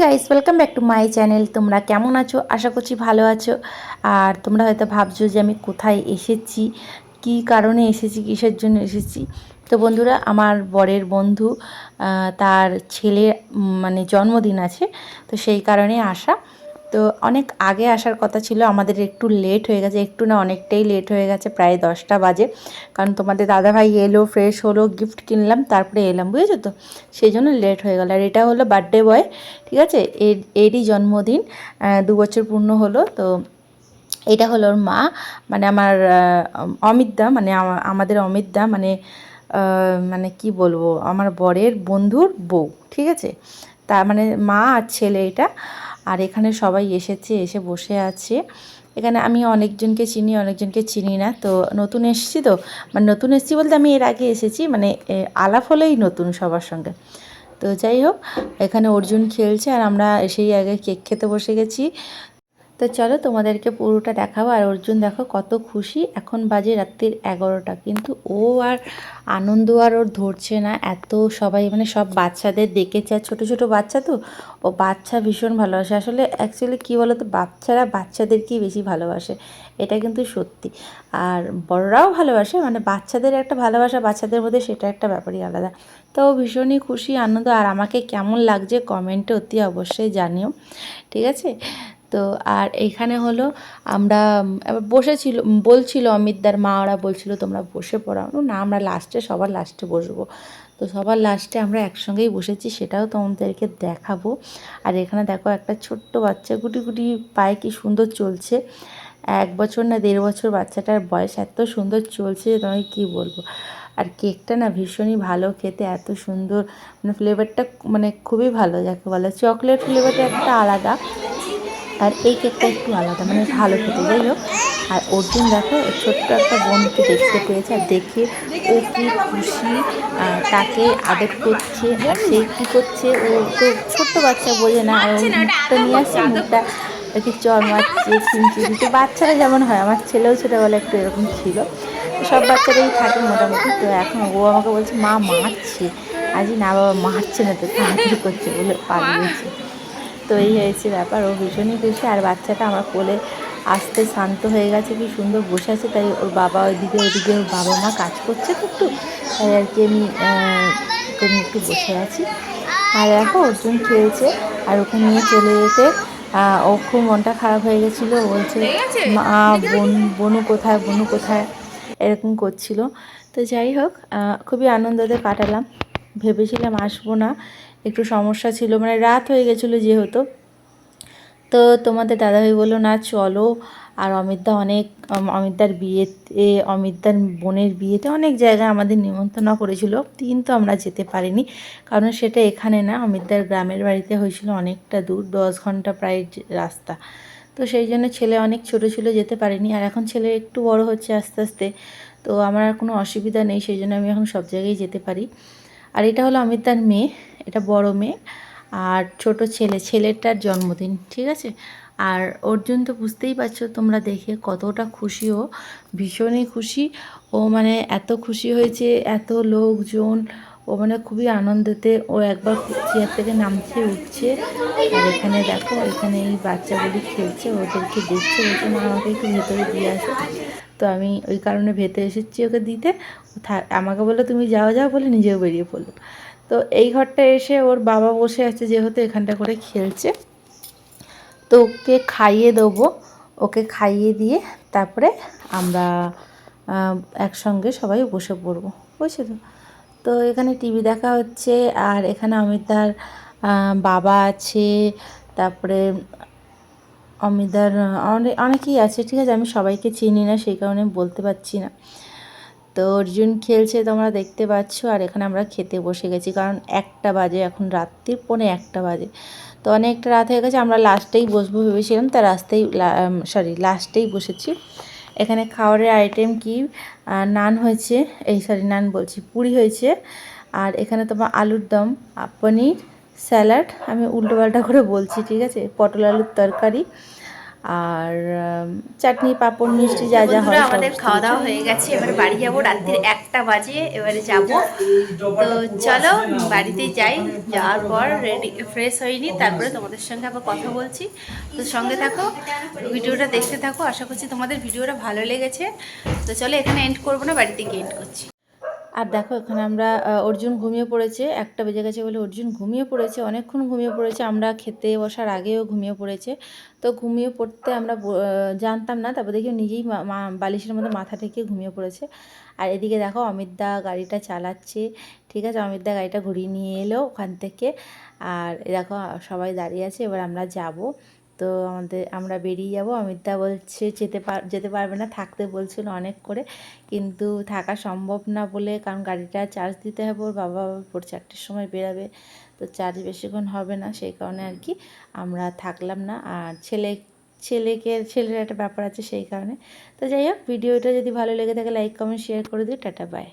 Guys welcome back to my channel তোমরা কেমন আছো? আশা করছি ভালো আছো। আর তোমরা হয়তো ভাবছ যে আমি কোথায় এসেছি, কি কারণে এসেছি, কিসের জন্য এসেছি? তো বন্ধুরা, আমার বরের বন্ধু তার ছেলে মানে জন্মদিন আছে, তো সেই কারণে আসা। তো অনেক আগে আসার কথা ছিল, আমাদের একটু লেট হয়ে গেছে, একটু না অনেকটাই লেট হয়ে গেছে, প্রায় দশটা বাজে। কারণ তোমাদের দাদাভাই এলো ফ্রেশ হলো গিফট কিনলাম, তারপরে এলাম, বুঝেছ তো? সেই জন্য লেট হয়ে গেল। আর এটা হলো বার্থডে বয় ঠিক আছে? এর, এরই জন্মদিন দু বছর পূর্ণ হলো, তো এটা হলো ওর মা মানে আমার অমিতদা মানে আমা- আমাদের অমিতদা মানে মানে কি বলব, আমার বরের বন্ধুর বউ, ঠিক আছে? তার মানে মা আর ছেলে এটা। আর এখানে সবাই এসেছে, এসে বসে আছে। এখানে আমি অনেকজনকে চিনি অনেকজনকে চিনি না। তো নতুন এসেছি তো? মানে নতুন এসেছি বলতে আমি এর আগে এসেছি মানে আলাপ হলেই নতুন সবার সঙ্গে। তো যাই হোক, এখানে অর্জুন খেলছে আর আমরা সেই আগে কেক খেতে বসে গেছি। তো চলো তোমাদেরকে পুরোটা দেখাবো, আর অর্জুন দেখো কত খুশি। এখন বাজে রাত্রির এগারোটা, কিন্তু ও আর আনন্দ আর ওর ধরছে না। এত সবাই মানে সব বাচ্চাদের দেখেছে, আর ছোটো ছোটো বাচ্চা তো, ও বাচ্চা ভীষণ ভালোবাসে। আসলে অ্যাকচুয়ালি কী বলো তো বাচ্চারা বাচ্চাদেরকেই বেশি ভালোবাসে, এটা কিন্তু সত্যি। আর বড়রাও ভালোবাসে মানে বাচ্চাদের একটা ভালোবাসা, বাচ্চাদের মধ্যে সেটা একটা ব্যাপারই আলাদা। তো ভীষণই খুশি, আনন্দ, আর আমাকে কেমন লাগছে কমেন্টে অতি অবশ্যই জানিও, ঠিক আছে? তো আর এইখানে হলো আমরা, এবার বসেছিল, বলছিল অমিতদার মা ওরা বলছিল তোমরা বসে পড়াও। না, আমরা লাস্টে সবার লাস্টে বসবো। তো সবার লাস্টে আমরা একসঙ্গেই বসেছি, সেটাও তোমাদেরকে দেখাবো। আর এখানে দেখো একটা ছোট্ট বাচ্চা, গুটি গুটি পায়ে কি সুন্দর চলছে। এক বছর না দেড় বছর বাচ্চাটার বয়স এত সুন্দর চলছে যে তোমাকে কী বলব। আর কেকটা না ভীষণই ভালো খেতে, এত সুন্দর। মানে ফ্লেভারটা মানে খুবই ভালো, যাকে বলে। চকলেট ফ্লেভারটা একটা আলাদা। আর এই কেকটা একটু আলাদা মানে ভালো খেতে যাই হোক আর অর্জুন, দেখো ছোট্ট একটা বোনকে দেখতে পেয়েছে আর দেখে ও কি খুশি তাকে আদর করছে। আর সে কী করছে, ও তো ছোট্ট বাচ্চা বোঝে না ওর মুখটা নিয়ে আসছে মুখটা একটু চর মারছে দিচ্ছে বাচ্চারা যেমন হয়, আমার ছেলেও ছোটোবেলা একটু এরকম ছিল। সব বাচ্চারাই থাকে মোটামুটি, তো এখন ও আমাকে বলছে, মা, মারছে। আজই না, বাবা, মারছে না তো, তাড়াতাড়ি করছে বলে পালিয়েছে। তো এই হয়েছে ব্যাপার। ও ভীষণই খুশি। আর বাচ্চাটা আমার কোলে আসতে শান্ত হয়ে গেছে কি সুন্দর বসে আছে। তাই ওর বাবা ওইদিকে ওইদিকে ওর বাবা মা কাজ করছে তো একটু। তাই আর কি আমি ওকে একটু বসে আছি। আর দেখো অর্জুন খেয়েছে আর ওকে নিয়ে চলে যেতে ও খুব মনটা খারাপ হয়ে গেছিল। বলছে মা বোন বনু কোথায় বনু কোথায়? এরকম করছিল। তো যাই হোক খুবই আনন্দতে কাটালাম। ভেবেছিলাম আসব না, একটু সমস্যা ছিল মানে রাত হয়ে গেছিল যেহেতু। তো তোমাদের দাদাভাই বলল, না, চলো। আর অমিতদা অনেক অম- অমিতদার বিয়েতে, অমিতদার বোনের বিয়েতে অনেক জায়গায় আমাদের নিমন্ত্রণ করেছিল, কিন্তু আমরা যেতে পারিনি। কারণ সেটা এখানে না, অমিতদার গ্রামের বাড়িতে হয়েছিল অনেকটা দূর, দশ ঘণ্টা প্রায় রাস্তা। তো সেই জন্য ছেলে অনেক ছোট ছিল, যেতে পারিনি। আর এখন ছেলে একটু বড় হচ্ছে আস্তে আস্তে, তো আমার আর কোনো অসুবিধা নেই, সেই জন্য আমি এখন সব জায়গায় যেতে পারি। আর এটা হলো আমি তার মেয়ে, এটা বড় মেয়ে আর ছোট ছেলে, ছেলেটার জন্মদিন, ঠিক আছে? আর অর্জুন তো বুঝতেই পারছ তোমরা দেখে কতটা খুশি ও, ভীষণই খুশি। ও মানে এত খুশি হয়েছে, এত লোকজন ও মানে খুবই আনন্দেতে ও একবার চেয়ার থেকে নামছে, উঠছে। আর এখানে দেখো, এখানে এই বাচ্চাগুলি খেলছে, ওদেরকে দেখছে, বলছে, মা, আমাকে একটু ভেতরে দিয়ে আসে। তো আমি ওই কারণে ভেতরে এসেছি ওকে দিতে। আমাকে বলল, তুমি যাও যাও, বলে নিজেও বেরিয়ে পড়ল। তো এই ঘরটা এসে ওর বাবা বসে আছে, যেহেতু এখানটা করে খেলছে। তো ওকে খাইয়ে দেবো। ওকে খাইয়ে দিয়ে তারপরে আমরা একসঙ্গে সবাই বসে পড়ব। বুঝছ তো তো এখানে টিভি দেখা হচ্ছে, আর এখানে অমিতার বাবা আছে, তারপরে অমিতার অনেক অনেকেই আছে, ঠিক আছে? আমি সবাইকে চিনি না, সেই কারণে বলতে পারছি না। তো অর্জুন খেলছে, তোমরা দেখতে পাচ্ছ, আর এখানে আমরা খেতে বসে গেছি, কারণ একটা বাজে, এখন রাত্রির পৌনে একটা বাজে। তো অনেকটা রাত হয়ে গেছে, আমরা লাস্টেই বসবো ভেবেছিলাম, তা রাস্তেই সরি লাস্টেই বসেছি। এখানে খাওয়ারের আইটেম কি? নান হয়েছে, এই সরি নান বলছি, পুরি হয়েছে, আর এখানে তোমার আলুর দম পনির, স্যালাড, আমি উল্টোপাল্টা করে বলছি, ঠিক আছে? পটল আলুর তরকারি আর চাটনি পাঁপড় মিষ্টি যা যা হয় আমাদের খাওয়া দাওয়া হয়ে গেছে। এবারে বাড়ি যাব। রাত্রির একটা বাজে এবারে যাব। তো চলো বাড়িতে যাই। যাওয়ার পর রেডি ফ্রেশ হয়নি তারপরে তোমাদের সঙ্গে আবার কথা বলছি। তো সঙ্গে থাকো ভিডিওটা দেখতে থাকো। আশা করছি তোমাদের ভিডিওটা ভালো লেগেছে। তো চলো এখানে এন্ড করব না বাড়িতে গিয়ে এন্ড করছি। আর দেখো, এখানে আমরা অর্জুন ঘুমিয়ে পড়েছে। একটা বেজে গেছে বলে অর্জুন ঘুমিয়ে পড়েছে, অনেকক্ষণ ঘুমিয়ে পড়েছে। আমরা খেতে বসার আগেও ঘুমিয়ে পড়েছে। তো ঘুমিয়ে পড়তে আমরা জানতাম না, তারপর দেখি নিজেই বালিশের মধ্যে মাথা ঠেকে ঘুমিয়ে পড়েছে। আর এদিকে দেখো অমিতদা গাড়িটা চালাচ্ছে, ঠিক আছে? অমিতদা গাড়িটা ঘুরিয়ে নিয়ে এলো ওখান থেকে। আর দেখো, সবাই দাঁড়িয়ে আছে, এবার আমরা যাব। তো আমাদের, আমরা বেরিয়ে যাব। অমিতদা বলছে যেতে পার যেতে পারবে না, থাকতে বলছিল অনেক করে। কিন্তু থাকা সম্ভব না বলে, কারণ গাড়িটা চার্জ দিতে হবে, ওর বাবা বাবা ভোর চারটের সময় বেরাবে। তো চার্জ বেশিক্ষণ হবে না, সেই কারণে আর কি আমরা থাকলাম না। আর ছেলে, ছেলেকে, ছেলের একটা ব্যাপার আছে সেই কারণে। তো যাই হোক, ভিডিওটা যদি ভালো লেগে থাকে লাইক কমেন্ট শেয়ার করে দিও। Tata bye